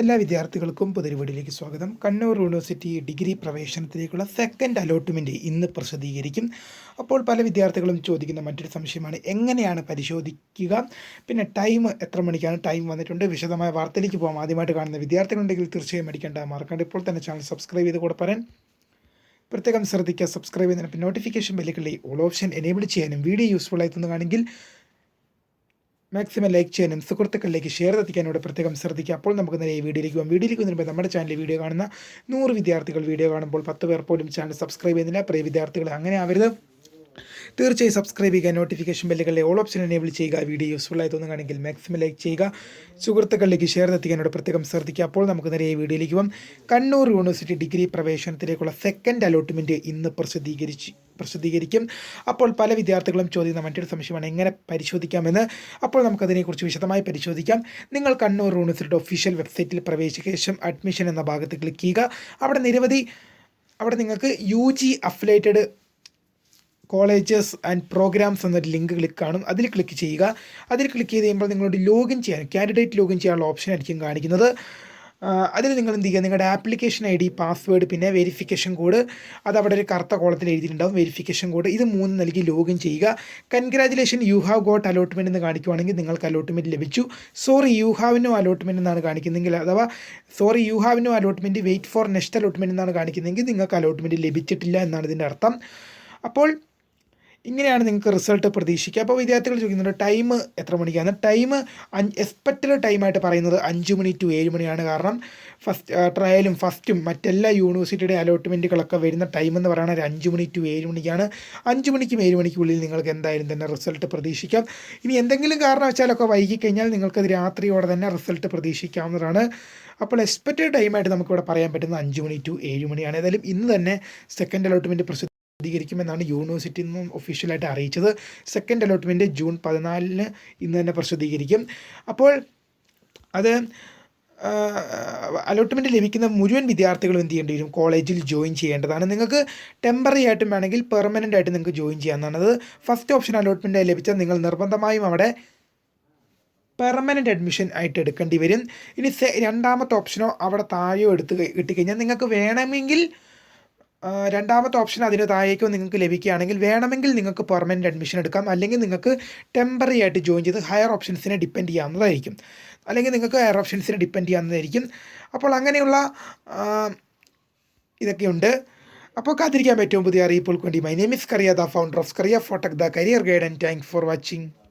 എല്ലാ വിദ്യാർത്ഥികൾക്കും പുതിരുവീടിലേക്ക് സ്വാഗതം. കണ്ണൂർ യൂണിവേഴ്സിറ്റി ഡിഗ്രി പ്രവേശനത്തിലേക്കുള്ള സെക്കൻഡ് അലോട്ട്മെന്റ് ഇന്ന് പ്രസിദ്ധീകരിക്കും. അപ്പോൾ പല വിദ്യാർത്ഥികളും ചോദിക്കുന്ന മറ്റൊരു സംശയമാണ് എങ്ങനെയാണ് പരിശോധിക്കുക? പിന്നെ ടൈം എത്ര മണിക്കാണ് ടൈം വന്നിട്ടുണ്ട്? വിശദമായ വാർത്തയിലേക്ക് പോകാം ആദ്യമായിട്ട് കാണുന്ന വിദ്യാർത്ഥികളുണ്ടെങ്കിൽ തീർച്ചയായും അടിക്കേണ്ട മറക്കാണ്ട്. ഇപ്പോൾ തന്നെ ചാനൽ സബ്സ്ക്രൈബ് ചെയ്ത് കൂടെ പറയാൻ. പ്രത്യേകം ശ്രദ്ധിക്കുക സബ്സ്ക്രൈബ് ചെയ്യുന്നതിന് നോട്ടിഫിക്കേഷൻ ബെല്ലുകളിൽ ഓൾ ഓപ്ഷൻ എനേബിൾ ചെയ്യാനും വീഡിയോ യൂസ്ഫുൾ ആയി തോന്നുകയാണെങ്കിൽ മാക്സിമം ലൈക്ക് ചെയ്യാനും സുഹൃത്തുക്കളിലേക്ക് ഷെയർ എത്തിക്കാനും ഇവിടെ പ്രത്യേകം ശ്രദ്ധിക്കുക. അപ്പോൾ നമുക്ക് നേരെ ഈ വീഡിയോയിലേക്ക് പോകും. വീഡിയോയിലേക്ക് വരുമ്പോൾ നമ്മുടെ ചാനലിൽ വീഡിയോ കാണുന്ന നൂറ് വിദ്യാർത്ഥികൾ വീഡിയോ കാണുമ്പോൾ പത്ത് പേർ പോലും ചാനൽ സബ്സ്ക്രൈബ് ചെയ്യുന്നില്ല. പ്രിയ വിദ്യാർത്ഥികൾ അങ്ങനെ ആവരുത്. തീർച്ചയായും സബ്സ്ക്രൈബ് ചെയ്യുക നോട്ടിഫിക്കേഷൻ ബെല്ലുകളിലെ ഓൾ ഓപ്ഷൻ എനേബിൾ ചെയ്യുക. വീഡിയോ യൂസ്ഫുൾ ആയി തോന്നുകയാണെങ്കിൽ മാക്സിമം ലൈക്ക് ചെയ്യുക. സുഹൃത്തുക്കളിലേക്ക് ഷെയർ എത്തിക്കാനോട് പ്രത്യേകം ശ്രദ്ധിക്കുക. അപ്പോൾ നമുക്ക് നേരെ ഈ വീഡിയോയിലേക്ക് പോകാം. കണ്ണൂർ യൂണിവേഴ്സിറ്റി ഡിഗ്രി പ്രവേശനത്തിലേക്കുള്ള സെക്കൻഡ് അലോട്ട്മെന്റ് ഇന്ന് പ്രസിദ്ധീകരിച്ച് പ്രസിദ്ധീകരിക്കും. അപ്പോൾ പല വിദ്യാർത്ഥികളും ചോദിക്കുന്ന മറ്റൊരു സംശയമാണ് എങ്ങനെ പരിശോധിക്കാമെന്ന്. അപ്പോൾ നമുക്കതിനെക്കുറിച്ച് വിശദമായി പരിശോധിക്കാം. നിങ്ങൾ കണ്ണൂർ യൂണിവേഴ്സിറ്റിയുടെ ഒഫീഷ്യൽ വെബ്സൈറ്റിൽ പ്രവേശിക്കുക ശേഷം അഡ്മിഷൻ എന്ന ഭാഗത്ത് ക്ലിക്ക് ചെയ്യുക. അവിടെ നിരവധി അവിടെ നിങ്ങൾക്ക് U G affiliated colleges and programmes എന്നൊരു ലിങ്ക് ക്ലിക്ക് കാണും. അതിൽ ക്ലിക്ക് ചെയ്യുക. അതിൽ ക്ലിക്ക് ചെയ്ത് കഴിയുമ്പോൾ നിങ്ങളോട് ലോഗിൻ ചെയ്യാൻ കാൻഡിഡേറ്റ് ലോഗിൻ ചെയ്യാനുള്ള ഓപ്ഷൻ ആയിരിക്കും കാണിക്കുന്നത്. അതിൽ നിങ്ങൾ എന്ത് ചെയ്യുക? നിങ്ങളുടെ ആപ്ലിക്കേഷൻ ഐ ഡി പാസ്വേഡ് പിന്നെ വെരിഫിക്കേഷൻ കോഡ് അത് അവിടെ ഒരു കറുത്ത കോളത്തിൽ എഴുതിയിട്ടുണ്ടാവും. വെരിഫിക്കേഷൻ കോഡ് ഇത് മൂന്ന് നൽകി ലോഗിൻ ചെയ്യുക. Congratulation you have got allotment എന്ന് കാണിക്കുവാണെങ്കിൽ നിങ്ങൾക്ക് അലോട്ട്മെന്റ് ലഭിച്ചു. Sorry you have no allotment എന്നാണ് കാണിക്കുന്നതെങ്കിൽ അഥവാ sorry you have no allotment wait for next allotment എന്നാണ് കാണിക്കുന്നതെങ്കിൽ നിങ്ങൾക്ക് അലോട്ട്മെന്റ് ലഭിച്ചിട്ടില്ല എന്നാണ് ഇതിന്റെ അർത്ഥം. അപ്പോൾ ഇങ്ങനെയാണ് നിങ്ങൾക്ക് റിസൾട്ട് പ്രതീക്ഷിക്കുക. അപ്പോൾ വിദ്യാർത്ഥികൾ ചോദിക്കുന്നുണ്ട് ടൈം എത്ര മണിക്കാണ്? ടൈം എക്സ്പെക്റ്റഡ് ടൈമായിട്ട് പറയുന്നത് അഞ്ച് മണി ടു ഏഴ് മണിയാണ്. കാരണം ഫസ്റ്റ് ട്രയലും ഫസ്റ്റും മറ്റെല്ലാ യൂണിവേഴ്സിറ്റിയുടെ അലോട്ട്മെന്റുകളൊക്കെ വരുന്ന ടൈം എന്ന് പറയുന്നത് അഞ്ച് മണി ടു ഏഴ് മണിക്കാണ്. അഞ്ച് മണിക്കും ഏഴ് മണിക്കുള്ളിൽ നിങ്ങൾക്ക് എന്തായാലും തന്നെ റിസൾട്ട് പ്രതീക്ഷിക്കാം. ഇനി എന്തെങ്കിലും കാരണവശാലൊക്കെ വൈകിക്കഴിഞ്ഞാൽ നിങ്ങൾക്കത് രാത്രിയോടെ തന്നെ റിസൾട്ട് പ്രതീക്ഷിക്കാവുന്നതാണ്. അപ്പോൾ എക്സ്പെക്റ്റഡ് ടൈമായിട്ട് നമുക്കിവിടെ പറയാൻ പറ്റുന്നത് അഞ്ച് മണി ടു ഏഴ് മണിയാണ്. ഏതായാലും ഇന്ന് തന്നെ സെക്കൻഡ് അലോട്ട്മെന്റ് പ്രസിദ്ധ പ്രസിദ്ധീകരിക്കുമെന്നാണ് യൂണിവേഴ്സിറ്റി നിന്നും ഒഫീഷ്യലായിട്ട് അറിയിച്ചത്. സെക്കൻഡ് അലോട്ട്മെന്റ് ജൂൺ പതിനാലിന് ഇന്ന് തന്നെ പ്രസിദ്ധീകരിക്കും. അപ്പോൾ അത് അലോട്ട്മെന്റ് ലഭിക്കുന്ന മുഴുവൻ വിദ്യാർത്ഥികളും എന്ത് ചെയ്യേണ്ടി വരും? കോളേജിൽ ജോയിൻ ചെയ്യേണ്ടതാണ്. നിങ്ങൾക്ക് ടെമ്പററി ആയിട്ടും വേണമെങ്കിൽ പെർമനന്റ് ആയിട്ട് നിങ്ങൾക്ക് ജോയിൻ ചെയ്യാവുന്നതാണ് ഫസ്റ്റ് ഓപ്ഷൻ അലോട്ട്മെന്റ് ലഭിച്ചാൽ നിങ്ങൾ നിർബന്ധമായും അവിടെ പെർമനന്റ് അഡ്മിഷൻ ആയിട്ട് എടുക്കേണ്ടി വരും. ഇനി രണ്ടാമത്തെ ഓപ്ഷനോ അവിടെ താഴെയോ എടുത്ത് കിട്ടിക്കഴിഞ്ഞാൽ നിങ്ങൾക്ക് വേണമെങ്കിൽ രണ്ടാമത്തെ ഓപ്ഷൻ അതിന് താഴേക്കോ നിങ്ങൾക്ക് ലഭിക്കുകയാണെങ്കിൽ വേണമെങ്കിൽ നിങ്ങൾക്ക് പെർമനന്റ് അഡ്മിഷൻ എടുക്കാം. അല്ലെങ്കിൽ നിങ്ങൾക്ക് ടെമ്പററി ആയിട്ട് ജോയിൻ ചെയ്ത് ഹയർ ഓപ്ഷൻസിനെ ഡിപ്പെൻഡ് ചെയ്യാവുന്നതായിരിക്കും. അല്ലെങ്കിൽ നിങ്ങൾക്ക് ഹയർ ഓപ്ഷൻസിനെ ഡിപ്പെൻഡ് ചെയ്യാവുന്നതായിരിക്കും. അപ്പോൾ അങ്ങനെയുള്ള ഇതൊക്കെയുണ്ട്. അപ്പോൾ കാത്തിരിക്കാൻ പറ്റും. പുതിയ അറിയിപ്പുകൾക്ക് വേണ്ടി. My name is Kariya the founder of Kariya Photak the career guide and thank for watching